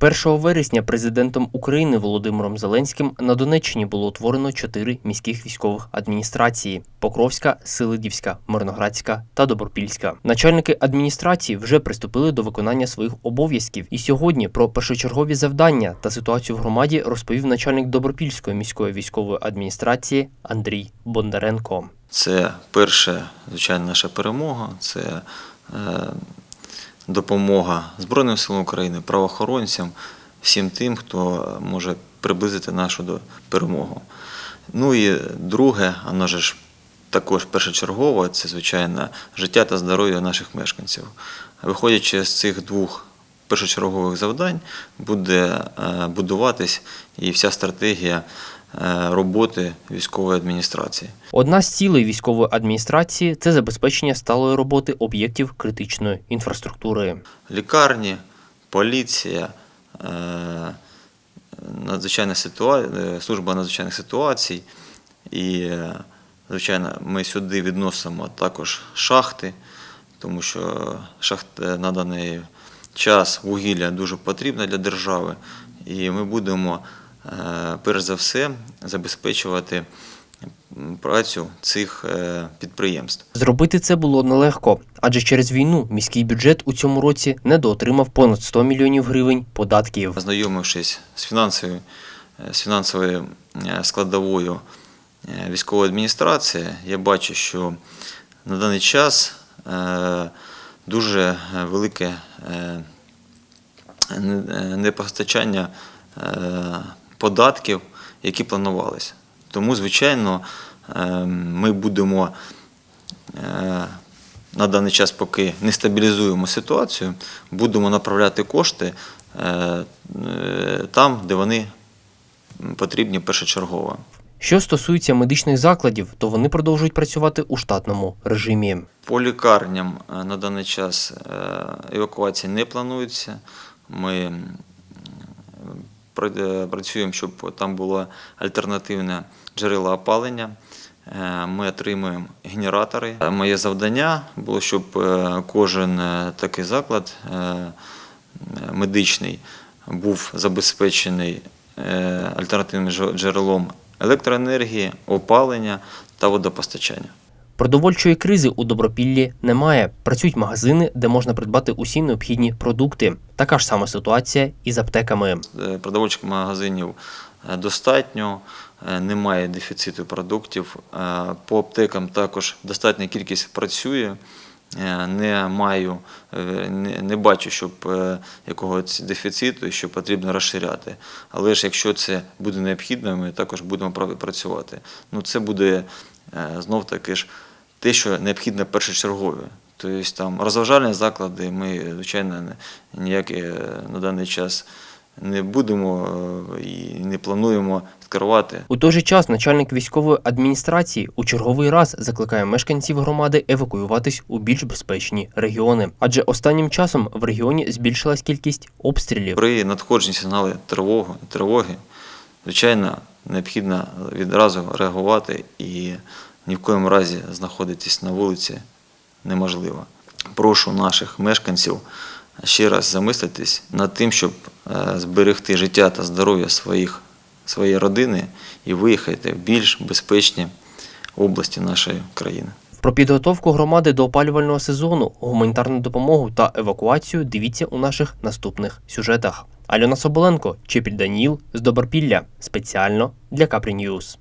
1 вересня президентом України Володимиром Зеленським на Донеччині було утворено чотири міських військових адміністрації: Покровська, Силидівська, Мирноградська та Добропільська. Начальники адміністрації вже приступили до виконання своїх обов'язків. І сьогодні про першочергові завдання та ситуацію в громаді розповів начальник Добропільської міської військової адміністрації Андрій Бондаренко. Це перша, звичайно, наша перемога, це е, допомога Збройним силам України, правоохоронцям, всім тим, хто може приблизити нашу до- перемогу. Ну і друге, воно ж також першочергово, це, звичайно, життя та здоров'я наших мешканців. Виходячи з цих двох першочергових завдань, буде е, будуватись і вся стратегія роботи військової адміністрації. Одна з цілей військової адміністрації це забезпечення сталої роботи об'єктів критичної інфраструктури. лікарні, поліція, е, надзвичайна ситуа- е, служба надзвичайних ситуацій. І, е, звичайно, ми сюди відносимо також шахти, тому що шахт е, на даний час вугілля дуже потрібно для держави. І ми будемо е, перш за все забезпечувати працю цих е, підприємств. Зробити це було нелегко, адже через війну міський бюджет у цьому році недоотримав понад 100 мільйонів гривень податків. Ознайомившись з фінансовою, е, з фінансовою е, складовою е, військової адміністрації, я бачу, що на даний час е, дуже велике е, не- е, непостачання е, податків, які планувалися. Тому, звичайно, е, ми будемо е, на даний час, поки не стабілізуємо ситуацію, будемо направляти кошти е, там, де вони потрібні першочергово. Що стосується медичних закладів, то вони продовжують працювати у штатному режимі. По лікарням на даний час евакуації не планується. Ми працюємо, щоб там було альтернативне джерело опалення. Е, Ми отримуємо генератори. Е, Моє завдання було, щоб е, кожен е, такий заклад е, медичний був забезпечений е, альтернативним джерелом електроенергії, опалення та водопостачання. Продовольчої кризи у Добропіллі немає. Працюють магазини, де можна придбати усі необхідні продукти. Така ж сама ситуація і з аптеками. Е, Продовольчих магазинів е, достатньо, е, немає дефіциту продуктів. По аптекам також достатня кількість працює. Не маю, не, не бачу, щоб якогось дефіциту, що потрібно розширяти. Але ж якщо це буде необхідно, ми також будемо пра- працювати. Ну, це буде знов таки ж те, що необхідно першочергове. Тобто там розважальні заклади ми, звичайно, ніякі е, на даний час не будемо е, і не плануємо відкривати. У той же час начальник військової адміністрації у черговий раз закликає мешканців громади евакуюватись у більш безпечні регіони, адже останнім часом в регіоні збільшилась кількість обстрілів. При надходженні сигнали тривоги, тривоги, звичайно, необхідно відразу реагувати і ні в коєму разі знаходитись на вулиці неможливо. Прошу наших мешканців ще раз замислитись над тим, щоб е, зберегти життя та здоров'я своїх, своєї родини і виїхати в більш безпечні області нашої країни. Про підготовку громади до опалювального сезону, гуманітарну допомогу та евакуацію дивіться у наших наступних сюжетах. Альона Соболенко, Чепіль Даніл з Добропілля спеціально для Капрі Ньюз.